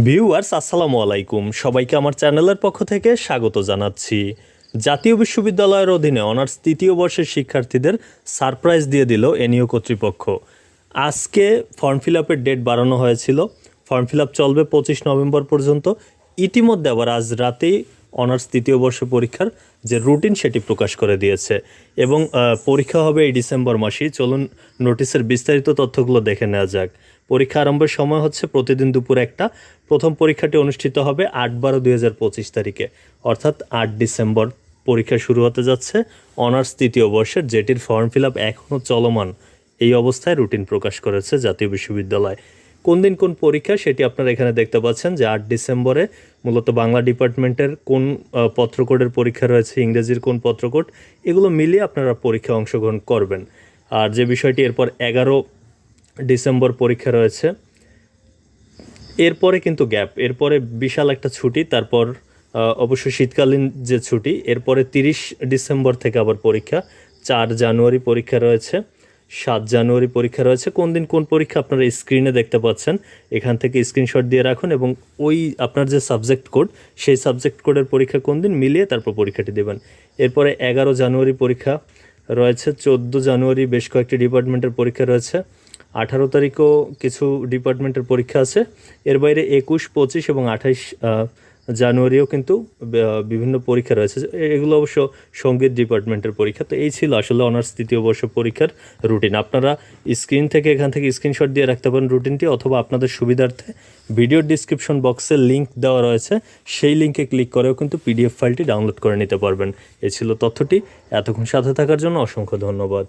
Viewers, আসসালামু আলাইকুম। সবাইকে আমার চ্যানেলের পক্ষ থেকে স্বাগত জানাচ্ছি। জাতীয় বিশ্ববিদ্যালয়ের অধীনে অনার্স তৃতীয় বর্ষের শিক্ষার্থীদের সারপ্রাইজ দিয়ে দিল এনইও কর্তৃপক্ষ। আজকে ফর্ম ফিল আপের ডেট বাড়ানো হয়েছিল। ফর্ম ফিল আপ চলবে পঁচিশ নভেম্বর পর্যন্ত। ইতিমধ্যে আবার আজ রাতেই অনার্স তৃতীয় বর্ষ পরীক্ষার যে রুটিন সেটি প্রকাশ করে দিয়েছে। এবং পরীক্ষা হবে এই ডিসেম্বর মাসেই। চলুন নোটিশের বিস্তারিত তথ্যগুলো দেখে নেওয়া যাক। পরীক্ষা আরম্ভের সময় হচ্ছে প্রতিদিন দুপুর একটা। প্রথম পরীক্ষাটি অনুষ্ঠিত হবে আট বারো দুই তারিখে। অর্থাৎ আট ডিসেম্বর পরীক্ষা শুরু হতে যাচ্ছে। অনার্স তৃতীয় বর্ষের যেটির ফর্ম ফিল আপ এখনও চলমান। এই অবস্থায় রুটিন প্রকাশ করেছে জাতীয় বিশ্ববিদ্যালয়। কোন দিন কোন পরীক্ষা সেটি আপনারা এখানে দেখতে পাচ্ছেন যে আট ডিসেম্বরে মূলত বাংলা ডিপার্টমেন্টের কোন পত্রকোডের পরীক্ষা রয়েছে, ইংরেজির কোন পত্রকোড, এগুলো মিলিয়ে আপনারা পরীক্ষায় অংশগ্রহণ করবেন। আর যে বিষয়টি এরপর এগারো ডিসেম্বর পরীক্ষা রয়েছে। এরপরে কিন্তু গ্যাপ এরপরে বিশাল একটা ছুটি, তারপর অবশ্য শীতকালীন যে ছুটি, এরপরে তিরিশ ডিসেম্বর থেকে আবার পরীক্ষা, চার জানুয়ারি পরীক্ষা রয়েছে, সাত জানুয়ারি পরীক্ষা রয়েছে। কোন দিন কোন পরীক্ষা আপনারা স্ক্রিনে দেখতে পাচ্ছেন, এখান থেকে স্ক্রিনশট দিয়ে রাখুন এবং ওই আপনার যে সাবজেক্ট কোড সেই সাবজেক্ট কোডের পরীক্ষা কোন দিন মিলিয়ে তারপর পরীক্ষাটি দেবেন। এরপরে এগারো জানুয়ারি পরীক্ষা রয়েছে, চোদ্দ জানুয়ারি বেশ কয়েকটি ডিপার্টমেন্টের পরীক্ষা রয়েছে। আঠারো তারিখও কিছু ডিপার্টমেন্টের পরীক্ষা আছে। এর বাইরে একুশ, পঁচিশ এবং আঠাইশ জানুয়ারিও কিন্তু বিভিন্ন পরীক্ষা রয়েছে। এগুলো অবশ্য সংগীত ডিপার্টমেন্টের পরীক্ষা। তো এই ছিল আসলে অনার্স তৃতীয় বর্ষ পরীক্ষার রুটিন। আপনারা স্ক্রিন থেকে, এখান থেকে স্ক্রিনশট দিয়ে রাখতে পারেন রুটিনটি অথবা আপনাদের সুবিধার্থে ভিডিওর ডিসক্রিপশন বক্সে লিংক দেওয়া রয়েছে। সেই লিঙ্কে ক্লিক করেও কিন্তু পিডিএফ ফাইলটি ডাউনলোড করে নিতে পারবেন। এই ছিল তথ্যটি। এতক্ষণ সাথে থাকার জন্য অসংখ্য ধন্যবাদ।